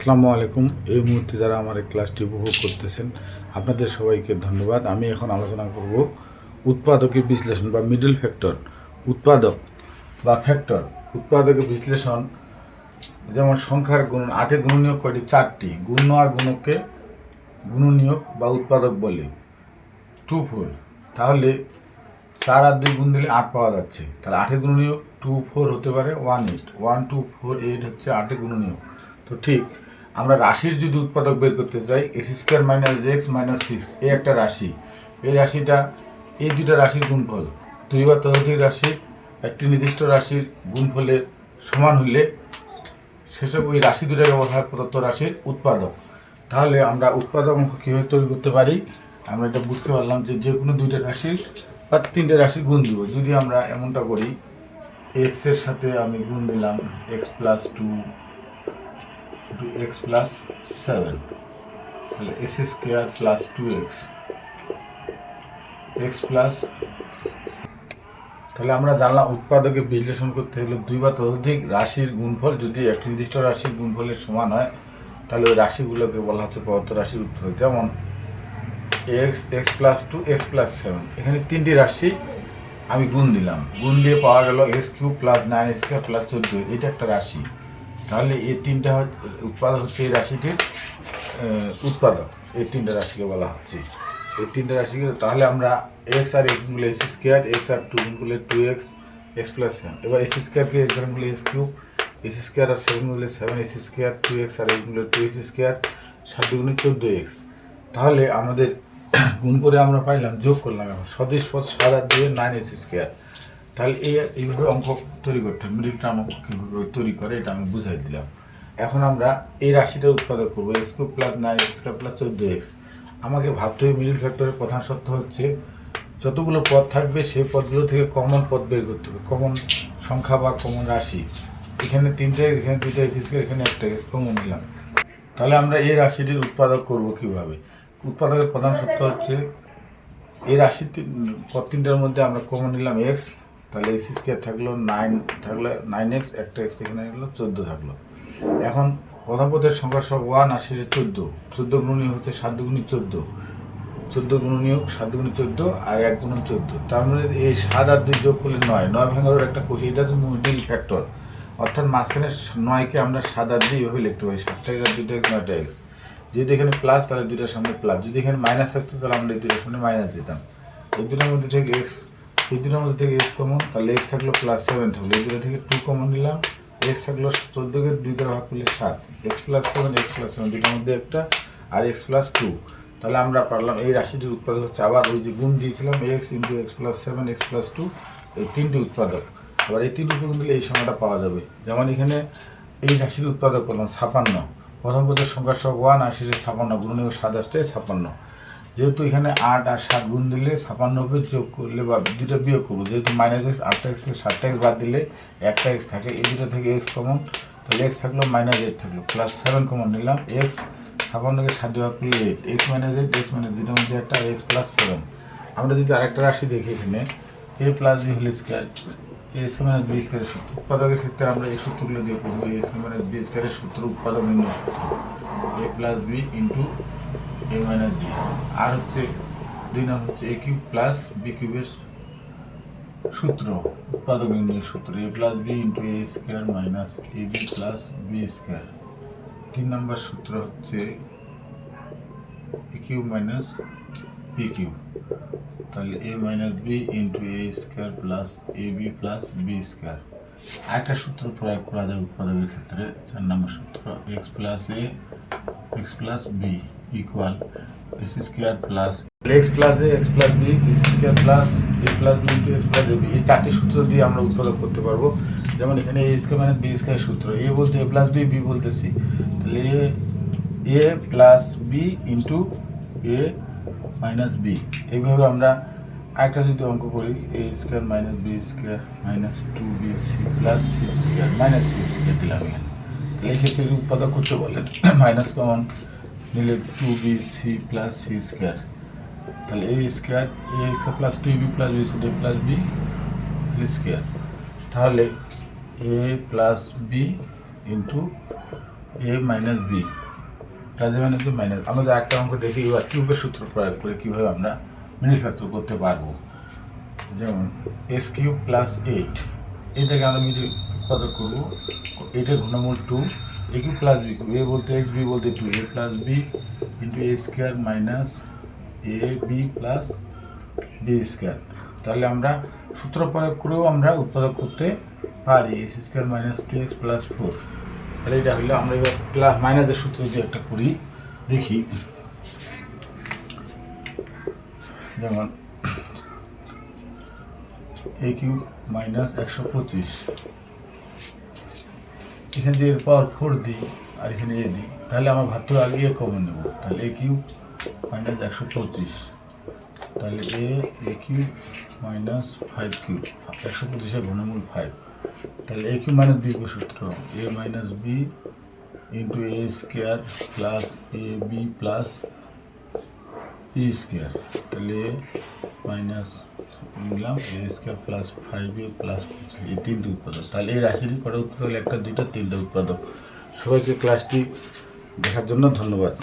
আসসালামু আলাইকুম। এই মুহূর্তে যারা আমার এই ক্লাসটি উপভোগ করতেছেন, আপনাদের সবাইকে ধন্যবাদ। আমি এখন আলোচনা করব উৎপাদকের বিশ্লেষণ বা মিডল ফ্যাক্টর উৎপাদক বা ফ্যাক্টর উৎপাদকের বিশ্লেষণ, যেমন সংখ্যার গুণ আটে গুণনীয় কয়টি? চারটি। গুণ আর গুণককে গুণনীয়ক বা উৎপাদক বলে। টু ফোর তাহলে চার আর দুই গুণ দিলে আট পাওয়া যাচ্ছে। তাহলে আটে গুণনীয়ক টু ফোর হতে পারে one eight one two four eight হচ্ছে আটে গুণনীয়ক। তো ঠিক আমরা রাশির যদি উৎপাদক বের করতে চাই x square minus x minus six এই একটা রাশি। এই রাশিটা, এই দুইটা রাশির গুণফল। দুই বা ততোধিক রাশির, একটি নির্দিষ্ট রাশির গুণফলের সমান হইলে সেসব ওই রাশি দুটাকে বলা হয় প্রদত্ত রাশির উৎপাদক। তাহলে আমরা উৎপাদক অঙ্ক কীভাবে তৈরি করতে পারি? আমরা এটা বুঝতে পারলাম যে যে কোনো দুইটা রাশির বা তিনটে রাশির গুণ দিব। যদি আমরা এমনটা করি এক্সের সাথে আমি গুণ দিলাম x plus two two x plus seven তাহলে x square plus two x x plus তাহলে আমরা জানলাম উৎপাদকে বিশ্লেষণ করতে হলে দুই বা ততোধিক রাশির গুণফল যদি একটি নির্দিষ্ট রাশির গুণফলের সমান হয়, তাহলে ওই রাশিগুলোকে বলা হচ্ছে পদার্থ রাশির উৎপাদক যেমন x x plus two x plus seven এখানে তিনটি রাশি আমি গুণ দিলাম। গুণ দিয়ে পাওয়া গেল x cube plus nine x plus চোদ্দ। এটা একটা রাশি। তাহলে এই তিনটা হচ্ছে উৎপাদক হচ্ছে এই রাশিটির উৎপাদক। এই তিনটা রাশিকে বলা হচ্ছে। এই তিনটা রাশিকে, তাহলে আমরা এক্স আর এক্সগুলো এক্স স্কোয়ার এক্স আর টু গুলো two x x plus seven এবার এক্স স্কোয়ারকে এক্সগুলো এক্স কিউব এক্স স্কোয়ার আর সেভেনগুলো seven x square two x আর এইটগুলো টু এক্স স্কোয়ার সাত দুগুণে চোদ্দ এক্স তাহলে আমাদের গুণ করে আমরা পাইলাম, যোগ করলাম এখন সদৃশ পদ সাত আর দিয়ে নাইন এক্স স্কোয়ার তাহলে এই এইভাবে অঙ্ক তৈরি করতে হবে মিডিল টার্ম অঙ্ক কীভাবে তৈরি করে এটা আমি বুঝাই দিলাম। এখন আমরা এই রাশিটার উৎপাদক করব x plus nine x plus চোদ্দ এক্স আমাকে ভাবতে হবে মিডিল ফ্যাক্টরের প্রধান সত্য হচ্ছে যতগুলো পদ থাকবে, সেই পদগুলো থেকে কমন পদ বের করতে হবে কমন সংখ্যা বা কমন রাশি। এখানে তিনটে এখানে দুইটা এক্স স্কোয়ার এখানে একটা এক্স কমন নিলাম। তাহলে আমরা এই রাশিটির উৎপাদক করব কীভাবে? উৎপাদকের প্রধান সত্য হচ্ছে এই রাশি পদ তিনটার মধ্যে আমরা কমন নিলাম এক্স তাহলে এক্স স্কোয়ার থাকল নাইন থাকলে নাইন এক্স একটা এক্স এখানে গেলো চোদ্দ থাকল। এখন প্রথম পদের সংখ্যা সব ওয়ান আর শেষে চোদ্দ। চোদ্দ গুণী হচ্ছে সাত দুগুণী চোদ্দ। চোদ্দ গুণনীয় সাত দুগুণী চোদ্দ আর এক গুণন চোদ্দ। তার মানে এই সাত আর দুই যোগ করলে নয়। নয় ভাঙার একটা কোষি, এটা হচ্ছে মিডিল ফ্যাক্টর অর্থাৎ মাঝখানে নয়কে আমরা সাত আর দুই এভাবে লিখতে পারি। সাতটা এক্স আর দুইটা এক্স নয়টা এক্স যদি এখানে প্লাস তাহলে দুইটার সামনে প্লাস যদি এখানে মাইনাস থাকতো, তাহলে আমরা এই দুইটার সামনে মাইনাস দিতাম। এই দুটোর মধ্যে থেকে এক্স এই মধ্যে থেকে এক্স কমন তাহলে এক্স থাকল প্লাস সেভেন থাকল। এই দুটো থেকে টু কমন নিলাম। এক্স থাকল চোদ্দোকে দুই দ্বারা ভাগ করলে সাত। X plus seven x plus seven দুটোর মধ্যে একটা, আর এক্স প্লাস টু তাহলে আমরা পারলাম, এই রাশিটির উৎপাদক হচ্ছে আবার ওই যে গুণ দিয়েছিলাম x into x plus seven x plus two এই তিনটি উৎপাদক। আবার এই তিনটি উৎপাদক দিলে এই সংখ্যাটা পাওয়া যাবে। যেমন এখানে এই রাশির উৎপাদক করলাম ছাপান্ন। প্রথম পদের সংখ্যা সব ওয়ান আর শেষে ছাপান্ন, গুণনীয় সাতাশটায় ছাপান্ন। যেহেতু এখানে আট আর সাত গুণ দিলে ছাপান্ন হবে, যোগ করলে বা দুটো বিয়োগ করব। যেহেতু মাইনাস এক্স আটটা এক্স থেকে সাতটা এক্স বাদ দিলে একটা এক্স থাকে, এই দুটো থেকে এক্স কমন তাহলে এক্স থাকল মাইনাস এইট থাকল। প্লাস সেভেন কমন নিলাম এক্স ছাপান্নকে সাত ভাগ করলে eight x minus eight x minus দুটোর মধ্যে একটা এক্স প্লাস সেভেন আমরা যদি আরেকটা রাশি দেখি এখানে a plus b whole square a সমান বি স্কোয়ারের সূত্র। উৎপাদকের ক্ষেত্রে আমরা এই সূত্রগুলো দিয়ে পড়ব এ সমান বি স্কোয়ারের সূত্র উৎপাদক নির্ণয় সূত্র। A plus b into a minus b আর হচ্ছে দুই নাম হচ্ছে এ কিউব প্লাস বি কিউবের সূত্র, উৎপাদক নির্ণয় সূত্র a plus b into a square minus a b plus b square তিন নম্বর সূত্র হচ্ছে a cube minus b cube তাহলে a minus b into a square plus a b plus b square একটা সূত্র প্রয়োগ করা যায় উৎপাদকের ক্ষেত্রে, চার নম্বর সূত্র x plus a x plus b x square plus x plus a x plus b x square plus a plus b into x plus a b এই চারটি সূত্র দিয়ে আমরা উৎপাদক করতে পারব। যেমন এখানে এ স্কোয়ার মানে বি স্কোয়ার সূত্র। এ বলতে এ প্লাস বি বি বলতে সি তাহলে a plus b into a minus b এইভাবে আমরা একটা যদি অঙ্ক করি a square minus b square minus two b c plus c square minus c square দিলাম এখানে। এই ক্ষেত্রে উৎপাদক করতে বলেন মাইনাস কমন নিলে two b c plus c square তাহলে a square a square plus two b plus b c plus b square তাহলে a plus b into a minus b plus minus b minus আমাদের একটা অঙ্ক দেখি, এবার কিউবের সূত্র প্রয়োগ করে কীভাবে আমরা মিনিট করতে পারব? যেমন এস কিউব প্লাস এইট এটাকে আমরা মিডিল উৎপাদক করব। এটা ঘনমূল two a cube plus b cube. A বলতে এক্স বি বলতে two a plus b into a square minus a b plus b square তাহলে আমরা সূত্র প্রয়োগ করেও আমরা উৎপাদক করতে পারি x square minus two x plus four তাহলে এটা হলে আমরা এবার প্লাস মাইনাসের সূত্র যদি একটা করি, দেখি। যেমন এ কিউব মাইনাস একশো পঁচিশ। এখানে যদি পাওয়ার ফোর দিই আর এখানে এ দিই, তাহলে আমার ভাবতে আগে এ কমন নেব। তাহলে এ কিউব মাইনাস একশো পঁচিশ। তাহলে a a cube minus five cube একশো পঁচিশের ঘনমূল ফাইভ তাহলে এ কিউব মাইনাস বি সূত্র a minus b into a square plus a b plus b square তাহলে এ মাইনাস নিলাম a square plus five a plus এই তিনটে উৎপাদক। তাহলে এই রাশিটি কটা উৎপাদক একটা, দুইটা, তিনটা উৎপাদক। সবাইকে ক্লাসটি দেখার জন্য ধন্যবাদ।